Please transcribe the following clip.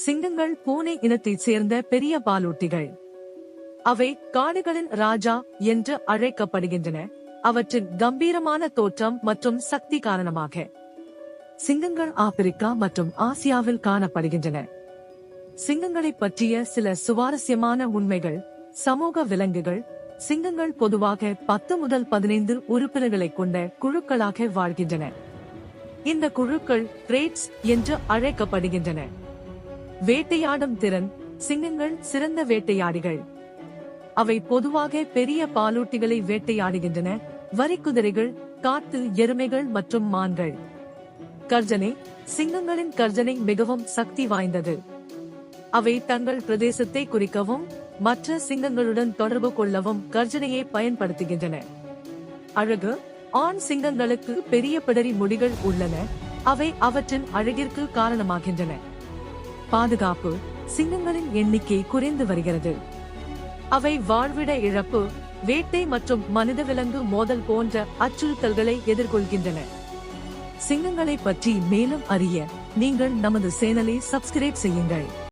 சிங்கங்கள் பூனை இனத்தைச் சேர்ந்த பெரிய பாலூட்டிகள். அவை காடுகளின் ராஜா என்று அழைக்கப்படுகின்றன. அவற்றின் கம்பீரமான தோற்றம் மற்றும் சக்தி காரணமாக சிங்கங்கள் ஆப்பிரிக்கா மற்றும் ஆசியாவில் காணப்படுகின்றன. சிங்கங்களைப் பற்றிய சில சுவாரஸ்யமான உண்மைகள் சமூக விலங்குகள் சிங்கங்கள் பொதுவாக பத்து முதல் பதினைந்து உறுப்பினர்களைக் கொண்ட குழுக்களாக வாழ்கின்றன. இந்த குழுக்கள் ரேட்ஸ் என்று அழைக்கப்படுகின்றன. வேட்டையாடும் திறன் சிங்கங்கள் சிறந்த வேட்டையாடிகள். அவை பொதுவாக பெரிய பாலூட்டிகளை வேட்டையாடுகின்றன வரிக்குதிரைகள் காத்து எருமைகள் மற்றும் மான்கள். கர்ஜனை சிங்கங்களின் கர்ஜனை மிகவும் சக்தி வாய்ந்தது. அவை தங்கள் பிரதேசத்தை குறிக்கவும் மற்ற சிங்கங்களுடன் தொடர்பு கொள்ளவும் கர்ஜனையை பயன்படுத்துகின்றன. அழகு ஆண் சிங்கங்களுக்கு பெரிய பிடரி முடிகள் உள்ளன அவை அவற்றின் அழகிற்கு காரணமாகின்றன. பாதுகாப்பு சிங்கங்களின் எண்ணிக்கை குறைந்து வருகிறது. அவை வாழ்விட இழப்பு வேட்டை மற்றும் மனித விலங்கு மோதல் போன்ற அச்சுறுத்தல்களை எதிர்கொள்கின்றன. சிங்கங்களை பற்றி மேலும் அறிய நீங்கள் நமது சேனலை சப்ஸ்கிரைப் செய்யுங்கள்.